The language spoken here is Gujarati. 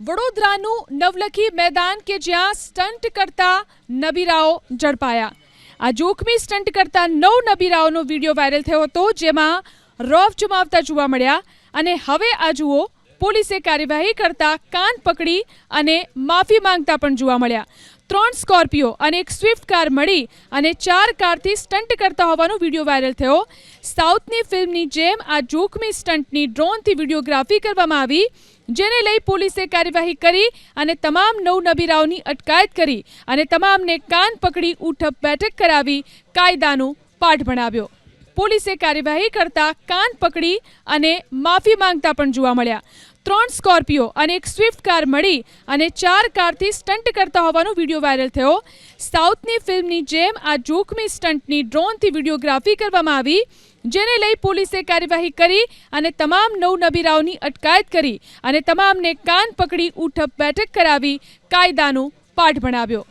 વડોદરાનું નવલખી મેદાન કે જ્યાં સ્ટન્ટ કરતા નબીરાઓ ઝડપાયા. આ જોખમી સ્ટન્ટ કરતા નવ નબીરાઓનો વીડિયો વાયરલ થયો હતો, જેમાં રોફ જમાવતા જોવા મળ્યા. અને હવે આ જુઓ પોલીસે કાર્યવાહી કરતા કાન પકડી અને માફી માંગતા પણ જોવા મળ્યા. ત્રણ સ્કોર્પિયો અને એક સ્વિફ્ટ કાર મળી અને ચાર કારથી સ્ટન્ટ કરતા હોવાનો વીડિયો વાયરલ થયો. સાઉથની ફિલ્મની જેમ આ જોખમી સ્ટન્ટની ડ્રોનથી વિડીયોગ્રાફી કરવામાં આવી, જેને લઈ પોલીસે કાર્યવાહી કરી અને તમામ નવ નબીરાઓની અટકાયત કરી અને તમામને કાન પકડી ઉઠપ બેઠક કરાવી કાયદાનો પાઠ ભણાવ્યો. પોલીસે કાર્યવાહી કરતા કાન પકડી અને માફી માંગતા પણ જોવા મળ્યા. ત્રણ સ્કોર્પિયો અને એક સ્વિફ્ટ કાર મળી અને ચાર કારથી સ્ટન્ટ કરતા હોવાનો વીડિયો વાયરલ થયો. સાઉથની ફિલ્મની જેમ આ જોખમી સ્ટન્ટની ડ્રોનથી વિડીયોગ્રાફી કરવામાં આવી, જેને લઈ પોલીસે કાર્યવાહી કરી અને તમામ નવ નબીરાઓની અટકાયત કરી અને તમામને કાન પકડી ઉઠપ બેઠક કરાવી કાયદાનો પાઠ ભણાવ્યો.